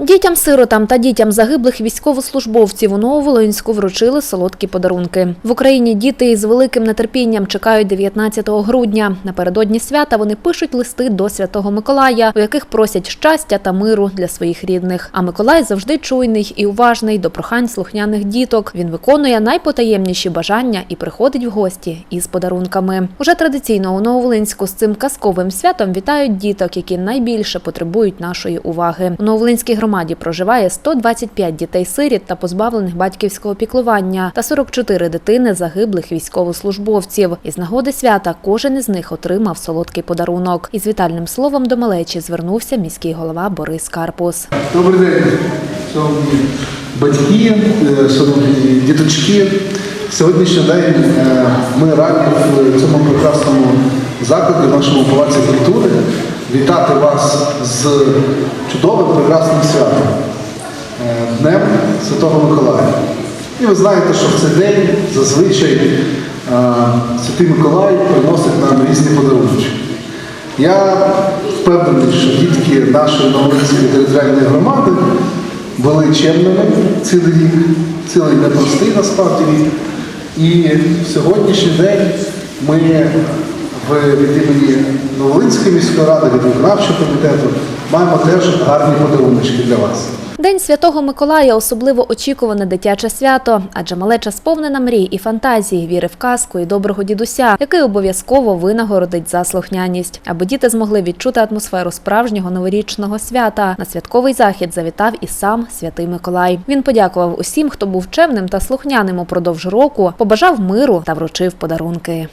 Дітям-сиротам та дітям загиблих військовослужбовців у Нововолинську вручили солодкі подарунки. В Україні діти із великим нетерпінням чекають 19 грудня. Напередодні свята вони пишуть листи до Святого Миколая, у яких просять щастя та миру для своїх рідних. А Миколай завжди чуйний і уважний до прохань слухняних діток. Він виконує найпотаємніші бажання і приходить в гості із подарунками. Уже традиційно у Нововолинську з цим казковим святом вітають діток, які найбільше потребують нашої уваги. У Нововолинській громаді проживає 125 дітей-сиріт та позбавлених батьківського піклування та 44 дитини загиблих військовослужбовців. Із нагоди свята кожен із них отримав солодкий подарунок. Із вітальним словом до малечі звернувся міський голова Борис Карпус. Добрий день, шановні батьки, е, шановні діточки. Сьогоднішній день е, ми раді в цьому прекрасному закладі, нашому палаці культури, вітати вас з чудовим прекрасним святом е, Днем Святого Миколая. І ви знаєте, що в цей день зазвичай е, Святий Миколай приносить нам різні подарунки. Я впевнений, що дітки нашої Новолинської територіальної громади були чемними цілий рік, цілий непростий насправді рік. І в сьогоднішній день ми від імені Новолинської міської ради, від виконавчого комітету маємо теж гарні подарунки для вас. День святого Миколая особливо очікуване дитяче свято, адже малеча сповнена мрій і фантазії, віри в казку і доброго дідуся, який обов'язково винагородить за слухняність, аби діти змогли відчути атмосферу справжнього новорічного свята. На святковий захід завітав і сам святий Миколай. Він подякував усім, хто був чемним та слухняним упродовж року, побажав миру та вручив подарунки.